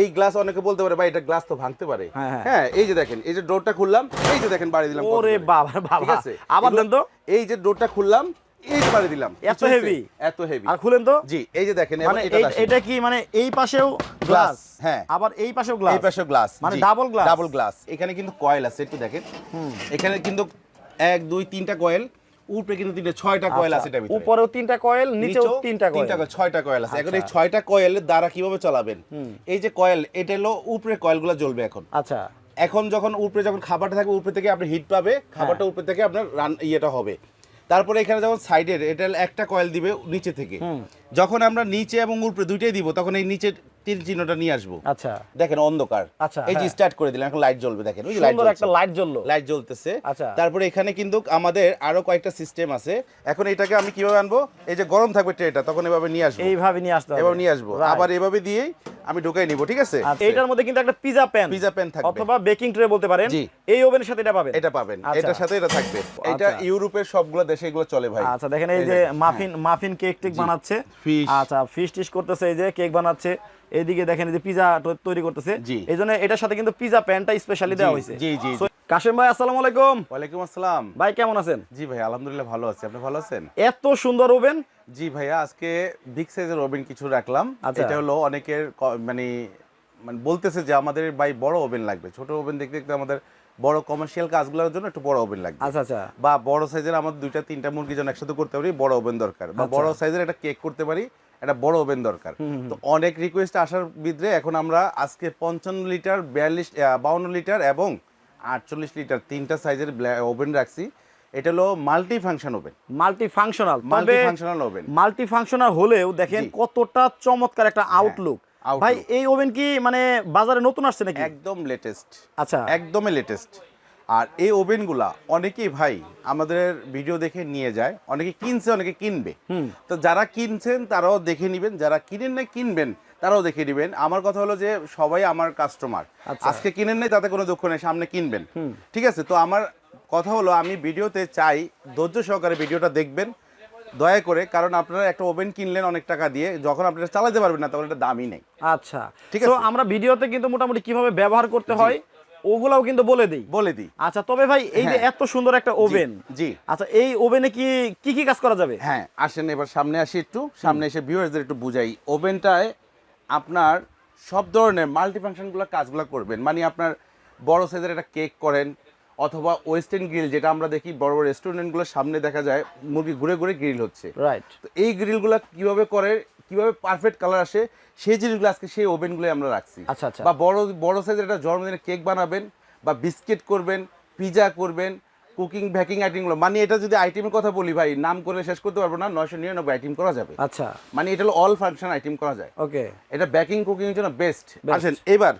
এই গ্লাস অনেকে বলতে পারে ভাই এটা গ্লাস তো ভাঙতে পারে। হ্যাঁ, হ্যাঁ। হ্যাঁ এই যে দেখেন এই যে ডোরটা খুললাম এই যে দেখেন বাড়ি দিলাম ওরে বাবা বাবা। আছে? আবার দেন তো। এই যে ডোরটা খুললাম এই যে বাড়ি দিলাম। এত কিছু এত হেভি আর খুলেন তো। জি এই যে দেখেন মানে এটা কি মানে এই পাশেও গ্লাস হ্যাঁ। আবার এই পাশেও গ্লাস এই গ্লাস মানে glass? ডাবল গ্লাস এখানে কিন্তু কয়েল আছে একটু দেখেন। এখানে কিন্তু এক দুই তিনটা কয়েল উপরে কিন্তু তিনটা ছয়টা কয়েল আছে এটা উপরেও তিনটা কয়েল নিচেও তিনটা কয়েল তিনটা কয়েল ছয়টা কয়েল আছে। এখন এই আচ্ছা। ছয়টা কয়েলের দ্বারা কীভাবে চালাবেন? এই যে কয়েল এটা হলো উপরে কয়েলগুলো জ্বলবে এখন। আচ্ছা। এখন যখন উপরে যখন খাবারটা থাকবে উপরে থেকে আপনি হিট পাবে খাবারটা হ্যাঁ। উপরে থেকে আপনার রান ইয়েটা হবে। তারপরে এখানে যখন সাইডের এটা একটা কয়েল দিবে নিচে থেকে। যখন আমরা নিচে এবং উপরে দুইটাই দিব তখন এই নিচে তীর চিহ্নটা নিয়ে আসব। আচ্ছা। দেখেন অন্ধকার। আচ্ছা, এই যে হ্যাঁ। স্টার্ট করে দিলাম এখন লাইট জ্বলবে দেখেন ওই লাইট সুন্দর একটা লাইট জ্বললো। লাইট জ্বলতেছে। আচ্ছা। তারপরে এখানে কিন্তু আমাদের আরও কয়েকটা সিস্টেম আছে। এখন এটাকে আমি কীভাবে আনব? এই যে গরম থাকবে ট্রেটা তখন এভাবে নিয়ে আসব। এইভাবে নিয়ে আসতে এভাবে নিয়ে আসব। আবার এভাবে দিয়েই আমি ঢুকাই নিব ঠিক আছে? আচ্ছা, এটার মধ্যে কিন্তু একটা পিজা প্যান পিজা প্যান থাকবে। অথবা বেকিং ট্রে বলতে পারেন। এই ওভেনের সাথে এটা পাবেন। এটা পাবেন। আচ্ছা। এটার সাথে এটা থাকবে। এটা আচ্ছা। ইউরোপের সবগুলো দেশে এগুলো চলে ভাই। আচ্ছা দেখেন এই যে মাফিন মাফিন কেক টেক বানাচ্ছে। আচ্ছা ফিশ টিশ করতেছে এই যে কেক বানাচ্ছে। এইদিকে দেখেন যে পিজা তৈরি করতেছে। এই জন্য এটার সাথে কিন্তু পিজা প্যানটা স্পেশালি দেওয়া হয়েছে। জি, জি, কাশেম ভাই আসসালামু আলাইকুম। ওয়ালাইকুম আসসালাম। ভাই কেমন আছেন? জি ভাই আলহামদুলিল্লাহ ভালো আছি। আপনি ভালো আছেন? এত সুন্দর ওভেন। জি ভাইয়া আজকে বিগ সাইজের ওভেন কিছু রাখলাম। আচ্ছা। এটা হলো অনেকের মানে মানে বলতেছে যে আমাদের ভাই বড় ওভেন লাগবে। ছোট ওভেন দেখতে দেখতে আমাদের বড় কমার্শিয়াল কাজগুলোর জন্য একটু বড় ওভেন লাগবে। আচ্ছা আচ্ছা। বা বড় সাইজের আমাদের দুইটা তিনটা মুরগি যেন একসাথে করতে পারি বড় ওভেন দরকার। বা আচ্ছা। বড় সাইজের একটা কেক করতে পারি একটা বড় ওভেন দরকার। তো অনেক রিকোয়েস্ট আসার বিদ্রে এখন আমরা আজকে পঞ্চান্ন লিটার বিয়াল্লিশ বাউন্ন লিটার এবং আটচল্লিশ লিটার তিনটা সাইজের ওভেন রাখছি। এটা হলো multi function oven multi functional multi functional oven multi functional হলেও দেখেন কতটা চমৎকার একটা আউটলুক ভাই এই ওভেন কি মানে বাজারে নতুন আসছে নাকি? একদম লেটেস্ট আচ্ছা। একদমই লেটেস্ট আর এই ওভেনগুলা অনেকেই ভাই আমাদের ভিডিও দেখে নিয়ে যায় অনেকে কিনছে অনেকে কিনবে। তো যারা কিনছেন তারাও দেখে নেবেন যারা কিনেন না কিনবেন তারাও দেখে নেবেন। আমার কথা হলো যে সবাই আমার কাস্টমার আচ্ছা। আজকে কিনেন নাই তাতে কোনো দুঃখ নেই সামনে কিনবেন। ঠিক আছে? তো আমার কথা হলো আমি ভিডিওতে চাই ধৈর্য সহকারে ভিডিওটা দেখবেন দয়া করে কারণ আপনারা একটা ওভেন কিনলেন অনেক টাকা দিয়ে যখন আপনারা চালাতে পারবেন না তখন এটা দামই নেই। আচ্ছা। ঠিক আছে। আমরা ভিডিওতে কিন্তু মোটামুটি কীভাবে ব্যবহার করতে হয়? ওগুলাও কিন্তু বলে দিই। বলে দিই। আচ্ছা তবে ভাই এই যে হ্যাঁ। এত সুন্দর একটা ওভেন। জি। আচ্ছা এই ওভেনে কি কি কি কাজ করা যাবে? হ্যাঁ আসেন এবার সামনে আসি একটু। সামনে এসে ভিউয়ার্সদের একটু বুঝাই। ওভেনটায় আপনার সব ধরনের মাল্টিফাংশনগুলো কাজগুলো করবেন। মানে আপনার বড় সাইজের একটা কেক করেন অথবা ওয়েস্টার্ন গ্রিল যেটা আমরা দেখি বড় বড় রেস্টুরেন্টগুলোর সামনে দেখা যায় মুরগি ঘুরে ঘুরে গ্রিল হচ্ছে। রাইট তো এই গ্রিলগুলো কীভাবে করে কীভাবে পারফেক্ট কালার আসে সেই জিনিসগুলো আজকে সেই ওভেনগুলো আমরা রাখছি। আচ্ছা, আচ্ছা। বা বড় বড় সাইজের একটা জন্মদিনের কেক বানাবেন বা বিস্কিট করবেন পিজা করবেন কুকিং ভ্যাকিং আইটেমগুলো মানে এটা যদি আইটেমের কথা বলি ভাই নাম করে শেষ করতে পারব না নয়শো নিরানব্বই আইটেম করা যাবে। আচ্ছা। মানে এটা হলো অল ফাংশন আইটেম করা যায়। ওকে এটা ব্যাকিং কুকিং এর জন্য বেস্ট. আসেন এবার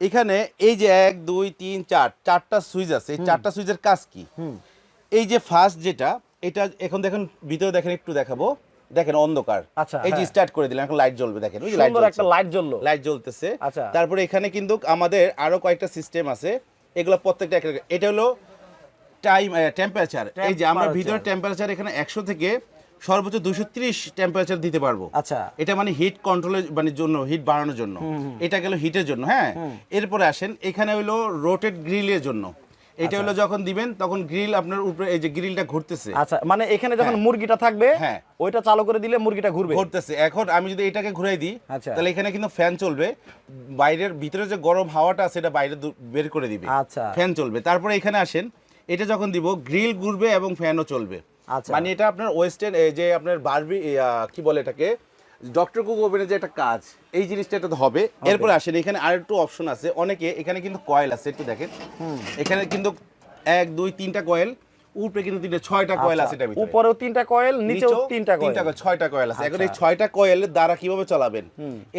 এখানে এই যে এক দুই তিন চার চারটা সুইচ আছে। এই চারটা সুইচের কাজ কি? এই যে ফার্স্ট যেটা এটা এখন দেখেন ভিতরে দেখেন একটু দেখাবো। দেখেন অন্ধকার। আচ্ছা, এই যে হ্যাঁ। স্টার্ট করে দিলাম এখন লাইট জ্বলবে দেখেন। ওই লাইট একটা লাইট জ্বললো। লাইট জ্বলতেছে। আচ্ছা। তারপরে এখানে কিন্তু আমাদের আরও কয়েকটা সিস্টেম আছে। এগুলো প্রত্যেকটা এটা হলো টাইম টেম্পারেচার এই যে আমরা। ভিতরে টেম্পারেচার এখানে একশো থেকে সর্বোচ্চ দুশো ত্রিশ টেম্পারেচার দিতে পারব। আচ্ছা। এটা মানে হিট কন্ট্রোলের মানে জন্য হিট বাড়ানোর জন্য। এটা গেল হিটের জন্য হ্যাঁ? এরপরে আসেন এখানে হলো রোটেট গ্রিলের জন্য। এটা হলো যখন দিবেন তখন গ্রিল আপনার উপরে এই যে গ্রিলটা ঘুরতেছে। আচ্ছা মানে এখানে যখন হ্যাঁ। মুরগিটা থাকবে হ্যাঁ। ওইটা চালু করে দিলে মুরগিটা ঘুরবে। ঘুরতেছে। এখন আমি যদি এটাকে ঘুরাই দিই আচ্ছা। তাহলে এখানে কিন্তু ফ্যান চলবে। বাইরের ভিতরে যে গরম হাওয়াটা আছে এটা বাইরে বের করে দিবে। আচ্ছা। ফ্যান চলবে। তারপরে এখানে আসেন এটা যখন দিব গ্রিল ঘুরবে এবং ফ্যানও চলবে। আচ্ছা। মানে এটা আপনার ওয়েস্টার্ন যে আপনার বারবি কি বলে এটাকে? ডক্টর কুক ওভেনের যে একটা কাজ এই জিনিসটা এটা তো হবে। এরপরে আসেন এখানে আর একটু অপশন আছে। অনেকে এখানে কিন্তু কয়েল আছে একটু দেখেন। এখানে কিন্তু এক দুই তিনটা কয়েল উপরে কিন্তু তিনটা ছয়টা কয়েল আছে এটা উপরেও তিনটা কয়েল নিচেও তিনটা কয়েল তিনটা কয়েল, ছয়টা কয়েল আছে। এখন এই আচ্ছা। ছয়টা কয়েলের দ্বারা কীভাবে চালাবেন?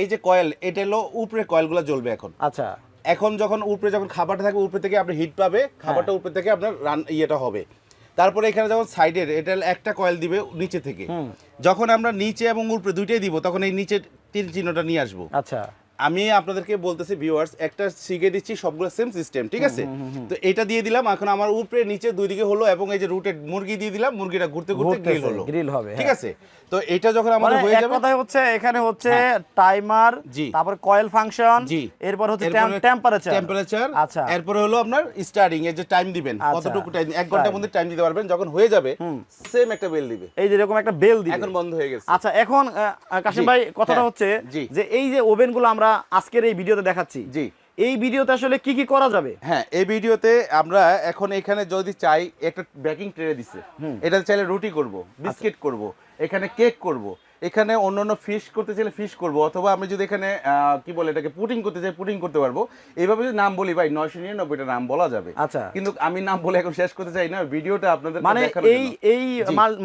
এই যে কয়েল এটা হলো উপরে কয়েলগুলো জ্বলবে এখন। আচ্ছা। এখন যখন উপরে যখন খাবারটা থাকবে উপরে থেকে আপনি হিট পাবে খাবারটা উপরে থেকে আপনার রান ইয়েটা হবে। তারপরে এখানে যখন সাইডের এটা একটা কয়েল দিবে নিচে থেকে। যখন আমরা নিচে এবং উপরে দুইটাই দিব তখন এই নিচের তীর চিহ্নটা নিয়ে আসব। আচ্ছা। আমি আপনাদেরকে বলতেছি ভিউয়ার্স একটা শিখে দিচ্ছি সবগুলো সেম সিস্টেম ঠিক আছে? তো এটা দিয়ে দিলাম এখন আমার উপরে নিচে দুই দিকে হলো এবং এই যে রুটেড মুরগি দিয়ে দিলাম মুরগিটা ঘুরতে ঘুরতে গ্রিল হলো। grill হবে, ঠিক হ্যাঁ। আছে? তো এটা যখন মানে আমাদের হয়ে যাবে কথায় হচ্ছে এখানে হচ্ছে টাইমার তারপর কয়েল ফাংশন এরপর হচ্ছে টেম্পারেচার টেম্পারেচার আচ্ছা। এরপরে হলো আপনার স্টার্টিং এর যে টাইম দিবেন আচ্ছা, কতটুকু টাইম এক ঘণ্টার মধ্যে টাইম দিতে পারবেন যখন হয়ে যাবে সেম একটা বেল দিবে। এই যে এরকম একটা বেল দিবে। এখন বন্ধ হয়ে গেছে। আচ্ছা এখন কাশিম ভাই কথাটা হ্যাঁ, হচ্ছে যে এই যে ওভেনগুলো আমরা আজকের এই ভিডিওতে দেখাচ্ছি। জি। এই ভিডিওতে আসলে কি কি করা যাবে? হ্যাঁ এই ভিডিওতে আমরা এখন এখানে যদি চাই একটা বেকিং ট্রে দিছে। এটা চাইলে রুটি করব বিস্কিট করব এখানে কেক করব। এখানে অন্য অন্য ফিশ করতে চাইলে ফিশ করব অথবা আমি যদি এখানে কি বলে এটাকে পুটিং করতে চাই পুটিং করতে পারব। এইভাবে যদি নাম বলি ভাই নয়শো নিরানব্বইটা নাম বলা যাবে। আচ্ছা। কিন্তু আমি নাম বলে এখন শেষ করতে চাই না ভিডিওটা আপনাদের মানে এই এই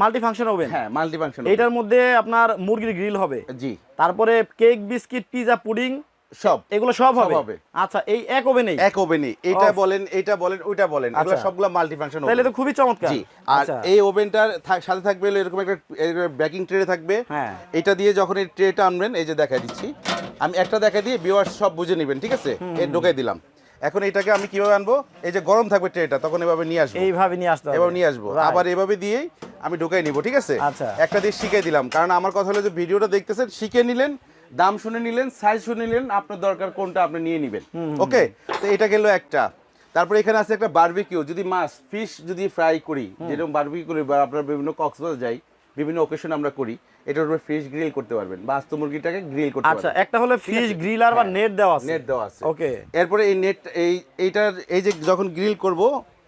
মাল্টি ফাংশন হবে হ্যাঁ মাল্টি ফাংশন এটার মধ্যে আপনার মুরগির গ্রিল হবে। জি। তারপরে কেক বিস্কিট পিজা পুডিং সব। এগুলো সব হবে। আচ্ছা এই এক ওভেনে এক ওভেনই এটা বলেন এটা বলেন ওইটা বলেন। এগুলো আচ্ছা। সবগুলো মাল্টি ফাংশন তাহলে তো খুবই চমৎকার। জি। আর আচ্ছা। এই ওভেনটার সাথে থাকবে এরকম একটা বেকিং ট্রে থাকবে। হ্যাঁ। এটা দিয়ে যখন এই ট্রেটা আনবেন এই যে দেখা দিচ্ছি। আমি একটা দেখা দিয়ে ভিউয়ার্স সব বুঝে নেবেন ঠিক আছে? এর ঢোকাই দিলাম। এখন এটাকে আমি কীভাবে আনব? এই যে গরম থাকবে ট্রেটা তখন এভাবে নিয়ে আসব। এইভাবে নিয়ে আসতে হবে। এবার নিয়ে আসব। আবার এভাবে দিয়েই আমি ঢোকাই নিব ঠিক আছে? আচ্ছা। একটা দিয়ে শিখে দিলাম। কারণ আমার কথা হলো যে ভিডিওটা দেখতেছেন শিখে নিলেন দাম শুনে নিলেন সাইজ শুনে নিলেন আপনার দরকার কোনটা আপনি নিয়ে নেবেন। ওকে তো এটা গেল একটা। তারপরে এখানে আছে একটা বারবিকিউ যদি মাছ ফিশ যদি ফ্রাই করি যেরকম বারবিকিউ করি বা আপনার বিভিন্ন কক্সবাজার যাই বিভিন্ন ওকেশন আমরা করি এটার উপরে ফিশ গ্রিল করতে পারবেন বা আস্ত মুরগিটাকে গ্রিল করতে পারবেন। আচ্ছা একটা হলো ফিশ গ্রিলার বা হ্যাঁ। নেট দেওয়া আছে। নেট দেওয়া আছে। ওকে। এরপরে এই নেট এই এইটার এই যে যখন গ্রিল করব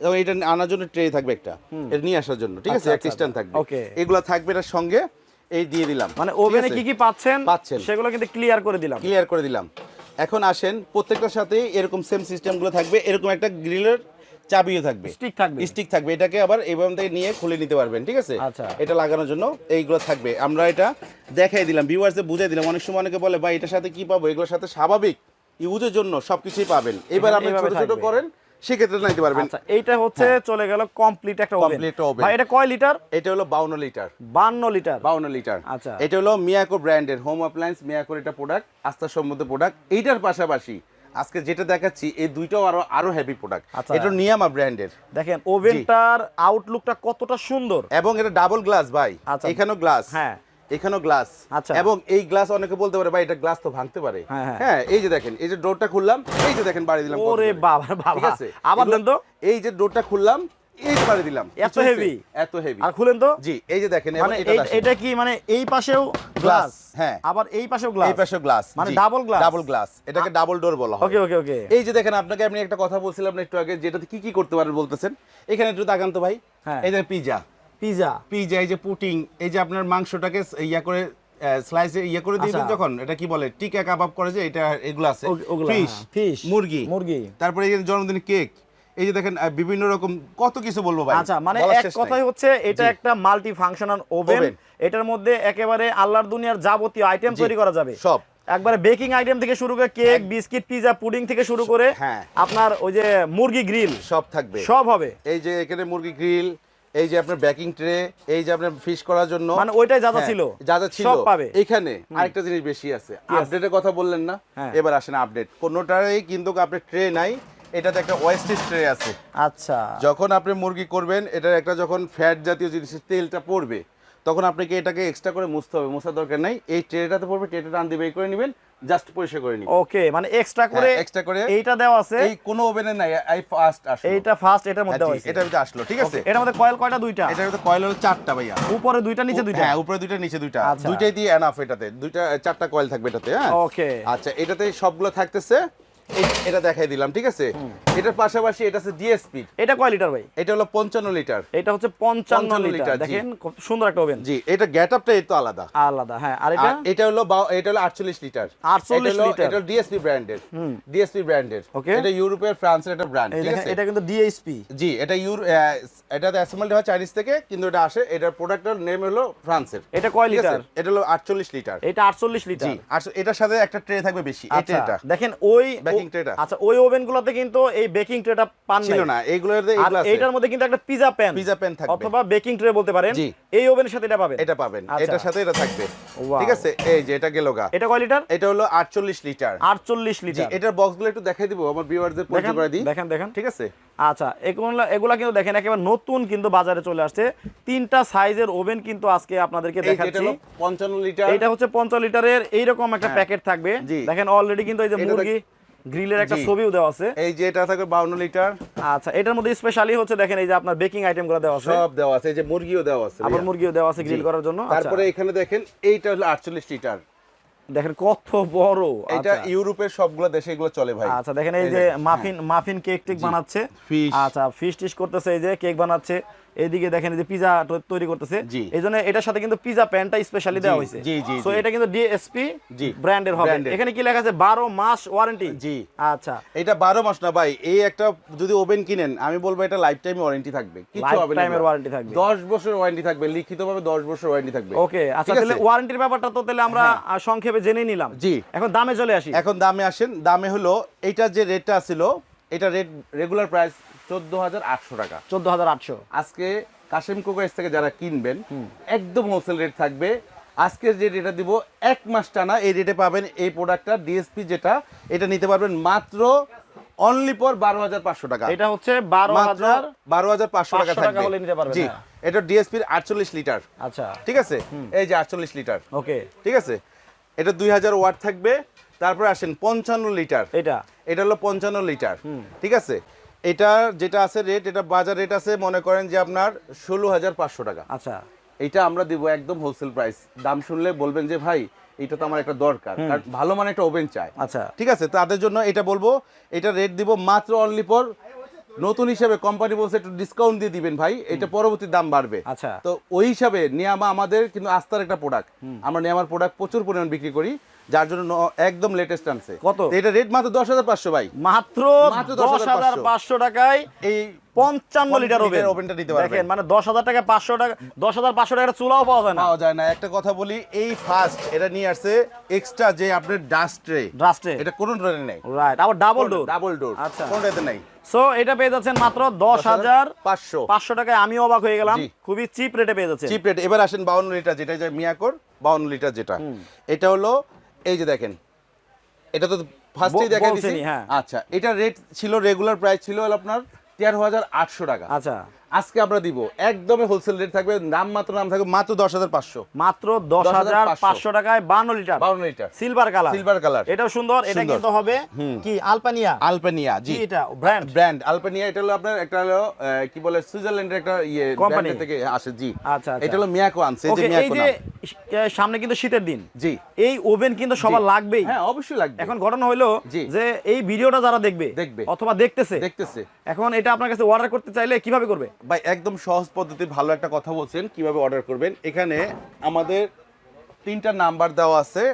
এবং এটা আনার জন্য ট্রে থাকবে একটা। এটা নিয়ে আসার জন্য ঠিক আছে? আচ্ছা, একটা আচ্ছা, স্ট্যান্ড থাকবে. এগুলো থাকবে এটার সঙ্গে এই দিয়ে দিলাম। মানে ওভেনে কি কি পাচ্ছেন? পাচ্ছেন। সেগুলো কিন্তু ক্লিয়ার করে দিলাম। ক্লিয়ার করে দিলাম। এখন আসেন প্রত্যেকটার সাথে এরকম সেম সিস্টেমগুলো থাকবে এরকম একটা গ্রিলের চাবিও থাকবে। স্টিক থাকবে। স্টিক থাকবে। এটাকে আবার এইভাবে থেকে নিয়ে খুলে নিতে পারবেন ঠিক আছে? আচ্ছা। এটা লাগানোর জন্য এইগুলো থাকবে। আমরা এটা দেখাই দিলাম ভিউয়ার্সে বুঝাই দিলাম। অনেক সময় অনেকে বলে ভাই এটার সাথে কি পাবো? এগুলোর সাথে স্বাভাবিক। ইউজের জন্য সবকিছুই পাবেন। এবার আপনি ছোট ছোট করেন সেক্ষেত্রে নিতে পারবেন। আচ্ছা এইটা হচ্ছে চলে গেল কমপ্লিট একটা ওভেন oven। ভাই এটা কয় লিটার এটা হলো বাউন্ন লিটার 52 লিটার বাউন্ন লিটার আচ্ছা। এটা হলো মিয়াকো ব্র্যান্ডের হোম অ্যাপ্লায়েন্স মিয়াকোর এটা প্রোডাক্ট আস্থা সম্মত প্রোডাক্ট এইটার পাশাপাশি আজকে যেটা দেখাচ্ছি এই দুইটাও আরও আরও হেভি প্রোডাক্ট আচ্ছা। এটা নিয়ামা ব্র্যান্ডের দেখেন ওভেনটার আউটলুকটা কতটা সুন্দর। এবং এটা ডাবল গ্লাস ভাই। আচ্ছা। এখানেও গ্লাস হ্যাঁ। এখানেও গ্লাস আচ্ছা। এবং এই গ্লাস অনেকে বলতে পারে ভাই এটা গ্লাস তো ভাঙতে পারে। হ্যাঁ, হ্যাঁ। হ্যাঁ এই যে দেখেন এই যে ডোরটা খুললাম এই যে দেখেন বাড়ি দিলাম ওরে জোরে। বাবা ঠিক বাবা আছে? আবার দেন তো। এই যে ডোরটা খুললাম এই যে বাড়ি দিলাম। এত heavy? এত হেভি আর খুলেন তো। জি এই যে দেখেন মানে এটা কি মানে এই পাশেও গ্লাস হ্যাঁ। আবার এই পাশেও গ্লাস এই পাশে গ্লাস মানে double glass? ডাবল গ্লাস এটাকে ডাবল ডোর বলা হয়। ওকে ওকে ওকে এই যে দেখেন আপনাকে আমি একটা কথা বলছিলাম একটু আগে যেটাতে কি কি করতে পারেন বলতেছেন? এখানে একটু তাকান তো ভাই। হ্যাঁ। এই যে পিজা। পিজা। পিজা এই যে পুটিং এই যে আপনার মাংসটাকে ইয়া করে স্লাইসে ইয়া করে দিবেন আচ্ছা। যখন এটা কি বলে? টিকা কাবাব করে যে এটা এগুলো আছে। ওগুলো, ফিশ হ্যাঁ, মুরগি। মুরগি। তারপরে এই যে জন্মদিনের কেক এই যে দেখেন বিভিন্ন রকম কত কিছু বলব ভাই। আচ্ছা মানে এক কথাই হচ্ছে এটা একটা মাল্টি ফাংশনাল ওভেন এটার মধ্যে একেবারে আল্লাহর দুনিয়ার যাবতীয় আইটেম তৈরি করা যাবে। সব। একবারে বেকিং আইটেম থেকে শুরু করে কেক বিস্কিট পিজা পুডিং থেকে শুরু করে হ্যাঁ। আপনার ওই যে মুরগি গ্রিল সব থাকবে। সব হবে। এই যে এখানে মুরগি গ্রিল এই যে আপনার ব্যাকিং ট্রে এই যে আপনার ফিশ করার জন্য। মানে ওইটাই যা হ্যাঁ, ছিল? যা ছিল। সব পাবে? এখানে আরেকটা জিনিস বেশি আছে। আপডেটের কথা বললেন না। হ্যাঁ। এবার আসেন আপডেট কোনোটারই কিন্তু আপনার ট্রে নাই। এটাতে একটা ওয়েস্টেজ ট্রে আছে। আচ্ছা। যখন আপনি মুরগি করবেন এটার একটা যখন ফ্যাট জাতীয় জিনিসের তেলটা পড়বে তখন আপনাকে এটাকে এক্সট্রা করে মুছতে হবে। মোছার দরকার নাই। এই ট্রেটাতে পড়বে ট্রেটা টান দিবে করে নেবেন। জাস্ট পরিষ্কার করে নিবেন ওকে মানে এক্সট্রা করে এক্সট্রা করে এইটা দেওয়া আছে। এই কোন ওভেনে নাই আই ফাস্ট আসলো। এইটা ফাস্ট এটার হ্যাঁ, মধ্যে আছে এটার ভিতরে আসলো ঠিক আছে? এটার মধ্যে কয়েল কয়টা? দুইটা? এটার ভিতরে কয়েল হলো চারটা ভাইয়া। উপরে দুইটা নিচে দুইটা? হ্যাঁ উপরে দুইটা নিচে দুইটা। আচ্ছা। দুইটাই দিয়ে এনাফ এটাতে। দুইটা চারটা কয়েল থাকবে এটাতে হ্যাঁ? ওকে। আচ্ছা এটাতে সবগুলো থাকতেছে। এটা দেখাই দিলাম ঠিক আছে? এটার পাশাপাশি এটা আছে ডিএসপি এটা কয় লিটার ভাই? এটা হলো পঞ্চান্ন লিটার। এটা হচ্ছে পঞ্চান্ন 55 লিটার। দেখেন কত সুন্দর একটা ওভেন। জি এটা গেট আপটা এর তো আলাদা। আলাদা হ্যাঁ আর এটা? এটা হলো এটা হলো আটচল্লিশ লিটার। 48 লিটার। এটা ডিএসপি ব্র্যান্ডের ডিএসপি ব্র্যান্ডের Okay. এটা ইউরোপের ফ্রান্সের একটা ব্র্যান্ড ঠিক আছে? এটা কিন্তু ডিএসপি জি এটা ইউর এটা অ্যাসেম্বলি হয় চাইনিজ থেকে কিন্তু এটা আসে এটার প্রোডাক্টের নেম হলো ফ্রান্সের। এটা কয় লিটার? এটা হলো আটচল্লিশ লিটার। এটা আটচল্লিশ জি লিটার আর এটার সাথে একটা ট্রে থাকবে বেশি এই আচ্ছা দেখেন ওই Baking ও- tray টা। আচ্ছা ওই ওভেন গুলোতে কিন্তু এই বেকিং ট্রেটা পান ছিল না আছে। এইটার মধ্যে কিন্তু একটা পিজা প্যান পিজা প্যান থাকবে। অথবা বেকিং ট্রে বলতে পারেন। এই ওভেনের সাথে এটা পাবেন। এটা পাবেন। আচ্ছা। এটার সাথে এটা থাকবে। ঠিক আছে? এই যে এটা গেল গা। এটা কয় লিটার? এটা হলো আটচল্লিশ লিটার। আটচল্লিশ জি লিটার। এটার বক্সগুলো একটু দেখাই দিব আমার ভিউয়ারদের পরিচয় করে দিই। দেখেন দেখেন। ঠিক আছে? আচ্ছা এগুলো এগুলা কিন্তু দেখেন একেবারে নতুন কিন্তু বাজারে চলে আসছে। তিনটা সাইজের ওভেন কিন্তু আজকে আপনাদেরকে এটা দেখাচ্ছি। হলো পঞ্চান্ন লিটার। এইটা হচ্ছে পঞ্চাশ লিটারের এইরকম একটা হ্যাঁ। প্যাকেট থাকবে। দেখেন অলরেডি কিন্তু এই যে মুরগি গ্রিলের একটা। ছবিও দেওয়া আছে। এই যে এটা থাকবে বাউন্ন লিটার। আচ্ছা এটার মধ্যে স্পেশালি হচ্ছে দেখেন এই যে আপনার বেকিং আইটেমগুলো দেওয়া আছে। সব দেওয়া আছে এই যে মুরগিও দেওয়া আছে আবার মুরগিও দেওয়া আছে গ্রিল করার জন্য। আচ্ছা, তারপরে এখানে দেখেন এইটা হলো আটচল্লিশ লিটার। দেখেন কত বড়। এটা আচ্ছা। ইউরোপের সবগুলো দেশে এগুলো চলে ভাই। আচ্ছা দেখেন এই এই যে মাফিন মাফিন কেক টেক বানাচ্ছে। আচ্ছা ফিশ টিশ করতেছে এই যে কেক বানাচ্ছে। এইদিকে দেখেন যে পিজা তৈরি করতেছে। এই জন্য এটার সাথে কিন্তু পিজা প্যানটা স্পেশালি দেওয়া হয়েছে। জি। এটা কিন্তু ডিএসপি। ব্র্যান্ডের হবে। এখানে কি লেখা আছে? বারো মাস ওয়ারেন্টি জি। আচ্ছা। এটা বারো মাস না ভাই এই একটা যদি ওভেন কিনেন আমি বলব এটা লাইফ টাইম ওয়ারেন্টি থাকবে। কিছু হবে না warranty থাকবে। দশ বছর ওয়ারেন্টি থাকবে লিখিতভাবে দশ বছর ওয়ারেন্টি থাকবে। ওকে আচ্ছা তাহলে ওয়ারেন্টির ব্যাপারটা তো তাহলে আমরা সংক্ষেপে জেনে নিলাম। জি। এখন দামে চলে আসি। এখন দামে আসেন দামে হলো এইটার যে রেটটা ছিল এটা রেট রেগুলার প্রাইস চোদ্দ হাজার আটশো টাকা। চোদ্দ হাজার আটশো। আজকে কাশিম কোকাইস থেকে যারা কিনবেন একদম হোলসেল রেট থাকবে। আজকের যে রেটটা দিব এক মাস টানা এই রেটে পাবেন এই প্রোডাক্টটা ডিএসপি যেটা এটা নিতে পারবেন মাত্র অনলি পর বারো হাজার পাঁচশো টাকা। এটা হচ্ছে বারো হাজার বারো হাজার পাঁচশো টাকা থাকবে। হলে নিতে পারবেন, জি হ্যাঁ। এটা ডিএসপির আটচল্লিশ লিটার। আচ্ছা। ঠিক আছে? এই যে আটচল্লিশ লিটার। ওকে। ঠিক আছে? এটা দুই হাজার ওয়াট থাকবে। তারপরে আসেন পঞ্চান্ন লিটার। এটা এটা হলো পঞ্চান্ন লিটার। ঠিক আছে? এটার যেটা আছে রেট এটা বাজার রেট আছে মনে করেন যে আপনার ষোলো হাজার পাঁচশো টাকা। আচ্ছা। এটা আমরা দিব একদম হোলসেল প্রাইস দাম শুনলে বলবেন যে ভাই এটা তো আমার একটা দরকার। কারণ ভালো মানে একটা ওভেন চাই। আচ্ছা। ঠিক আছে? তাদের জন্য এটা বলব এটা রেট দিব মাত্র অনলি পর নতুন হিসাবে কোম্পানি বলছে একটু ডিসকাউন্ট দিয়ে দিবেন ভাই এটা পরবর্তী দাম বাড়বে। আচ্ছা। তো ওই হিসাবে নিয়ামা আমাদের কিন্তু আস্থার একটা প্রোডাক্ট আমরা নিয়ামার প্রোডাক্ট প্রচুর পরিমাণ বিক্রি করি যার জন্য একদম লেটেস্ট আনছে। কত? এটা রেট মাত্র দশ হাজার পাঁচশো ভাই। মাত্র দশ হাজার পাঁচশো। টাকায় এই পঞ্চান্ন লিটার ওভেন। ওভেনটা নিতে পারবেন। মানে দশ হাজার টাকা পাঁচশো টাকা দশ হাজার পাঁচশো টাকার চুলাও পাওয়া যায় না। পাওয়া যায় না। একটা কথা বলি এই ফার্স্ট এটা নিয়ে আসছে এক্সট্রা যে আপনার ডাস্ট ট্রে ড্রাস্টে এটা কোনো নেই। রাইট আবার ডাবল ডোর ডাবল ডোর আচ্ছা। কোনটাতে নাই। সো এটা পেয়ে যাচ্ছেন মাত্র দশ হাজার পাঁচশো। পাঁচশো টাকায় আমি অবাক হয়ে গেলাম। খুবই চিপ রেটে পেয়ে যাচ্ছে চিপ রেট। এবার আসেন বাউন্ন লিটার যেটা যে মিয়াকোর বাউন্ন লিটার যেটা। এটা হলো এই যে দেখেন এটা তো ফার্স্টেই দেখা হ্যাঁ। আচ্ছা এটা রেট ছিল রেগুলার প্রাইস ছিল আপনার তেরো হাজার আটশো টাকা। আচ্ছা। আজকে আমরা দিব। একদমই হোলসেল রেট থাকবে নাম মাত্র নাম থাকবে মাত্র দশ হাজার পাঁচশো। মাত্র দশ হাজার পাঁচশো টাকায় বান্ন লিটার বাউন্ন litre silver colour silver colour এটাও সুন্দর এটা কিন্তু হবে কি আলপানিয়া আলপেনিয়া জি। এটা? ব্র্যান্ড ব্র্যান্ড আলপেনিয়া এটা হলো আপনার একটা হলো কি বলে সুইজারল্যান্ডের একটা ইয়ে। ব্র্যান্ড থেকে আসে জি। আচ্ছা, আচ্ছা। এটা হলো মিয়াকো আনছে যে মিয়াকো নাম। সামনে কিন্তু শীতের দিন। জি। এই ওভেন কিন্তু সবার লাগবেই। হ্যাঁ অবশ্যই লাগবে। এখন ঘটনা হলো যে এই ভিডিওটা যারা দেখবে দেখবে। অথবা দেখতেছে দেখতেছে। এখন এটা আপনার কাছে অর্ডার করতে চাইলে কীভাবে করবে? ভাই একদম সহজ পদ্ধতি ভালো একটা কথা বলছেন কীভাবে অর্ডার করবেন। এখানে আমাদের তিনটা নাম্বার দেওয়া আছে।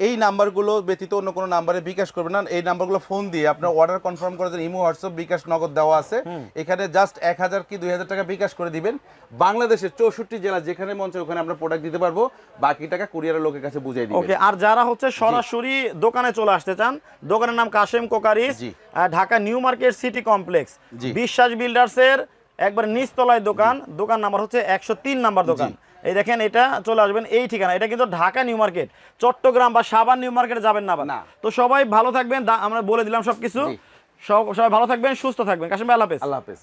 এই নাম্বারগুলো ব্যতীত অন্য কোনো নাম্বারে বিকাশ করবেন না। এই নাম্বারগুলো ফোন দিয়ে আপনার অর্ডার কনফার্ম করে দেন ইমো হোয়াটসঅ্যাপ বিকাশ নগদ দেওয়া আছে। এখানে জাস্ট এক হাজার কি দুই হাজার টাকা বিকাশ করে দিবেন। বাংলাদেশের চৌষট্টি জেলা যেখানে মঞ্চে ওখানে আমরা প্রোডাক্ট দিতে পারব। বাকি টাকা কুরিয়ারের লোকের কাছে বুঝিয়ে দিবেন। ওকে আর যারা হচ্ছে সরাসরি দোকানে চলে আসতে চান দোকানের নাম কাশেম কোকারিস। আহ, Dhaka new market city complex. Biswas বিল্ডার্সের একবার নিচতলায় দোকান দোকান নাম্বার হচ্ছে একশো তিন নাম্বার দোকান। এই দেখেন এটা চলে আসবেন এই ঠিকানা। এটা কিন্তু ঢাকা নিউ মার্কেট। চট্টগ্রাম বা সাবান নিউ মার্কেটে যাবেন না না। তো সবাই ভালো থাকবেন আমরা বলে দিলাম সবকিছু। সবাই ভালো থাকবেন সুস্থ থাকবেন। কাশিম ভাই আল্লাহ হাফেজ। আল্লাহ হাফেজ।